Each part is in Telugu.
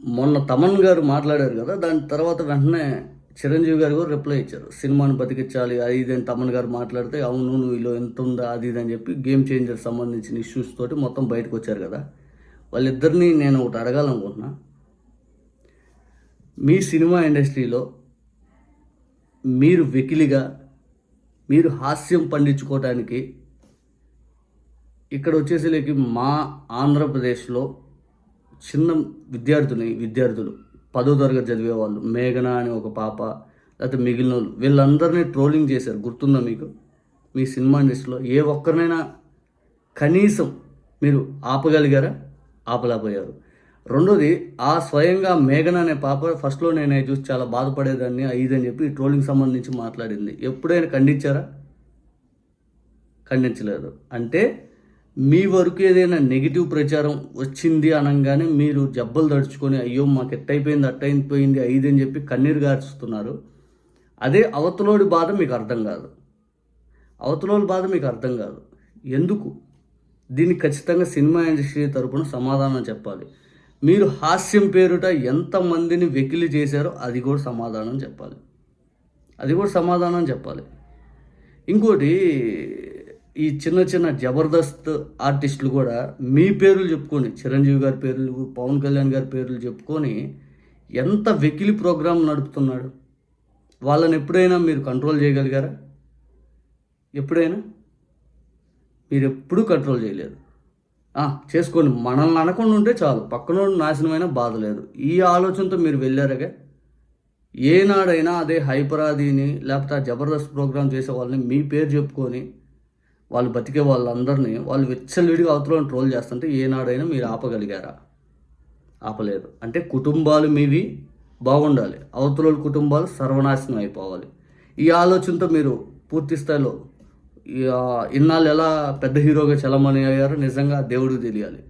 మొన్న తమన్ గారు మాట్లాడారు కదా దాని తర్వాత వెంటనే చిరంజీవి గారు కూడా రిప్లై ఇచ్చారు. సినిమాను బతికించాలి అది ఇది అని తమన్ గారు మాట్లాడితే అవును నువ్వు ఇలా ఎంత ఉందా అది ఇది అని చెప్పి గేమ్ చేంజర్ సంబంధించిన ఇష్యూస్ తోటి మొత్తం బయటకు వచ్చారు కదా. వాళ్ళిద్దరిని నేను ఒకటి అడగాలనుకుంటున్నా. మీ సినిమా ఇండస్ట్రీలో మీరు వెకిలిగా మీరు హాస్యం పండించుకోవటానికి ఇక్కడ వచ్చేసరికి మా ఆంధ్రప్రదేశ్లో చిన్న విద్యార్థుని విద్యార్థులు పదో తరగతి చదివే వాళ్ళు మేఘన అని ఒక పాప లేకపోతే మిగిలిన వాళ్ళు వీళ్ళందరినీ ట్రోలింగ్ చేశారు. గుర్తుందా మీకు? మీ సినిమా ఇండస్ట్రీలో ఏ ఒక్కరినైనా కనీసం మీరు ఆపగలిగారా? ఆపలేకపోయారు. రెండోది ఆ స్వయంగా మేఘన అనే పాప ఫస్ట్లో నేను చూసి చాలా బాధపడేదాన్ని అని చెప్పి ట్రోలింగ్ సంబంధించి మాట్లాడింది. ఎప్పుడైనా ఖండించారా? ఖండించలేదు. అంటే మీ వరకు ఏదైనా నెగిటివ్ ప్రచారం వచ్చింది అనగానే మీరు జబ్బలు దడుచుకొని అయ్యో మాకు ఎట్టయిపోయింది అట్టయిపోయింది అయిదని అని చెప్పి కన్నీరు గార్చుతున్నారు. అదే అవతలోడి బాధ మీకు అర్థం కాదు. అవతలోడి బాధ మీకు అర్థం కాదు. ఎందుకు? దీనికి ఖచ్చితంగా సినిమా ఇండస్ట్రీ తరపున సమాధానం చెప్పాలి. మీరు హాస్యం పేరుట ఎంతమందిని వెకిలి చేశారో అది కూడా సమాధానం చెప్పాలి. అది కూడా సమాధానం చెప్పాలి. ఇంకోటి ఈ చిన్న చిన్న జబర్దస్త్ ఆర్టిస్టులు కూడా మీ పేర్లు చెప్పుకొని చిరంజీవి గారి పేర్లు పవన్ కళ్యాణ్ గారి పేర్లు చెప్పుకొని ఎంత వెకిలి ప్రోగ్రాం నడుపుతున్నాడు. వాళ్ళని ఎప్పుడైనా మీరు కంట్రోల్ చేయగలిగారా? ఎప్పుడైనా? మీరు ఎప్పుడూ కంట్రోల్ చేయలేదు. చేసుకోండి. మనల్ని అనకుండా ఉంటే చాలు. పక్కన నాశనమైన బాధ లేదు. ఈ ఆలోచనతో మీరు వెళ్ళారుగా? ఏనాడైనా అదే హైపరాదీని లేకపోతే ఆ జబర్దస్త్ ప్రోగ్రామ్ చేసే వాళ్ళని మీ పేరు చెప్పుకొని వాళ్ళు బతికే వాళ్ళందరినీ వాళ్ళు విచ్చలవిడిగా అవతలని ట్రోల్ చేస్తుంటే ఏనాడైనా మీరు ఆపగలిగారా? ఆపలేదు. అంటే కుటుంబాలు మీవి బాగుండాలి. అవతల కుటుంబాలు సర్వనాశనం అయిపోవాలి. ఈ ఆలోచనతో మీరు పూర్తి స్థాయిలో ఇన్నాళ్ళు ఎలా పెద్ద హీరోగా చలమని అయ్యారో నిజంగా దేవుడికి తెలియాలి.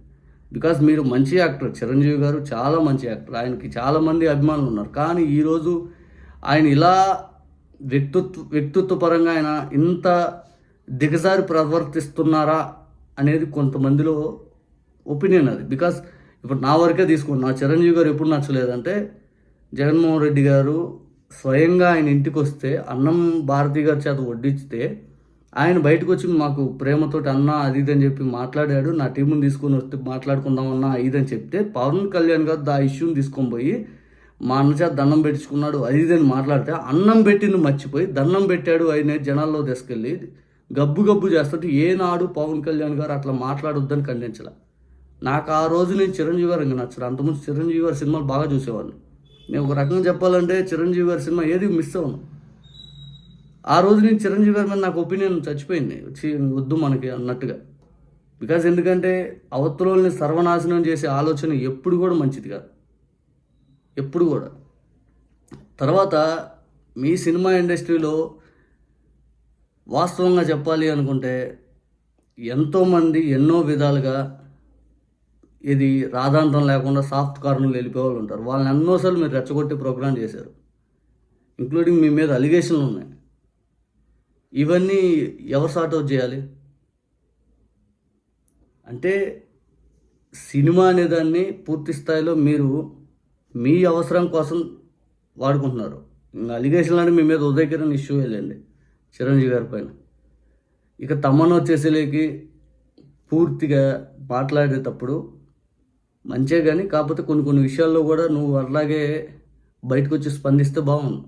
బికాస్ మీరు మంచి యాక్టర్ చిరంజీవి గారు చాలా మంచి యాక్టర్. ఆయనకి చాలామంది అభిమానులు ఉన్నారు. కానీ ఈరోజు ఆయన ఇలా వ్యక్తిత్వ వ్యక్తిత్వ పరంగా ఆయన ఇంత దిగజారి ప్రవర్తిస్తున్నారా అనేది కొంతమందిలో ఒపీనియన్ అది. బికాస్ ఇప్పుడు నా వరకే తీసుకోండి. నా చిరంజీవి గారు ఎప్పుడు నచ్చలేదంటే జగన్మోహన్ రెడ్డి గారు స్వయంగా ఆయన ఇంటికి వస్తే అన్నం భారతి గారి చేత వడ్డిస్తే ఆయన బయటకు వచ్చి మాకు ప్రేమతోటి అన్న అది ఇది అని చెప్పి మాట్లాడాడు. నా టీముని తీసుకొని వస్తే మాట్లాడుకుందామన్నా ఇది అని చెప్తే పవన్ కళ్యాణ్ గారు ఆ ఇష్యూని తీసుకొని పోయి మా అన్న చేత దండం పెట్టించుకున్నాడు అది ఇది అని మాట్లాడితే అన్నం పెట్టింది మర్చిపోయి దండం పెట్టాడు ఆయన జనాల్లో తీసుకెళ్ళి గబ్బు గబ్బు చేస్తుంటే ఏనాడు పవన్ కళ్యాణ్ గారు అట్లా మాట్లాడొద్దని ఖండించాల. నాకు ఆ రోజు నేను చిరంజీవి గారు ఇంకా నచ్చరు అంతకుముందు చిరంజీవి గారి సినిమాలు బాగా చూసేవాడిని. నేను ఒక రకంగా చెప్పాలంటే చిరంజీవి గారి సినిమా ఏది మిస్ అవ్వను. ఆ రోజు నేను చిరంజీవి గారి మీద నాకు ఒపీనియన్ చచ్చిపోయింది. వచ్చి వద్దు మనకి అన్నట్టుగా. బికాజ్ ఎందుకంటే అవతలని సర్వనాశనం చేసే ఆలోచన ఎప్పుడు కూడా మంచిది కాదు. ఎప్పుడు కూడా. తర్వాత మీ సినిమా ఇండస్ట్రీలో వాస్తవంగా చెప్పాలి అనుకుంటే ఎంతోమంది ఎన్నో విధాలుగా ఇది రాధాంతం లేకుండా సాఫ్ట్ కార్నర్లు వెళ్ళిపోయే వాళ్ళు ఉంటారు. వాళ్ళని ఎన్నోసార్లు మీరు రెచ్చగొట్టి ప్రోగ్రామ్ చేశారు. ఇంక్లూడింగ్ మీ మీద అలిగేషన్లు ఉన్నాయి. ఇవన్నీ ఎవరు సార్ట్ అవుట్ చేయాలి? అంటే సినిమా అనేదాన్ని పూర్తి స్థాయిలో మీరు మీ అవసరం కోసం వాడుకుంటున్నారు. ఇంకా అలిగేషన్లు అంటే మీ మీద ఉదయకిరణ్ ఇష్యూ వెళ్ళండి చిరంజీవి గారి పైన. ఇక తమ్మను వచ్చేసేలేకి పూర్తిగా మాట్లాడేటప్పుడు మంచిగా కానీ కాకపోతే కొన్ని కొన్ని విషయాల్లో కూడా నువ్వు అట్లాగే బయటకు వచ్చి స్పందిస్తే బాగుంది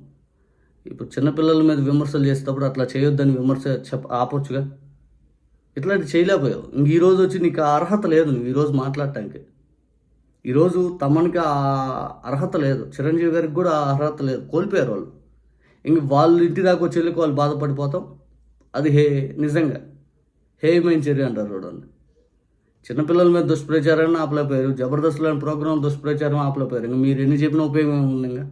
ఇప్పుడు చిన్నపిల్లల మీద విమర్శలు చేసేటప్పుడు అట్లా చేయొద్దని విమర్శ చెప్ప ఆపొచ్చుగా. ఇట్లాంటి చేయలేకపోయావు. ఇంక ఈరోజు వచ్చి నీకు ఆ అర్హత లేదు నువ్వు ఈరోజు మాట్లాడటానికి. ఈరోజు తమనికి ఆ అర్హత లేదు. చిరంజీవి గారికి కూడా ఆ అర్హత లేదు. కోల్పోయారు వాళ్ళు. ఇంక వాళ్ళు ఇంటి దాకా వచ్చి వెళ్ళి వాళ్ళు బాధపడిపోతాం. అది హే నిజంగా. హేయమైన చర్య అంటారు చూడండి. చిన్నపిల్లల మీద దుష్ప్రచారాన్ని ఆపలేకపోయారు. జబర్దస్త్ లాంటి ప్రోగ్రాం దుష్ప్రచారం ఆపలేకపోయారు. ఇంక మీరు ఎన్ని చెప్పినా ఉపయోగం ఉంది ఇంకా?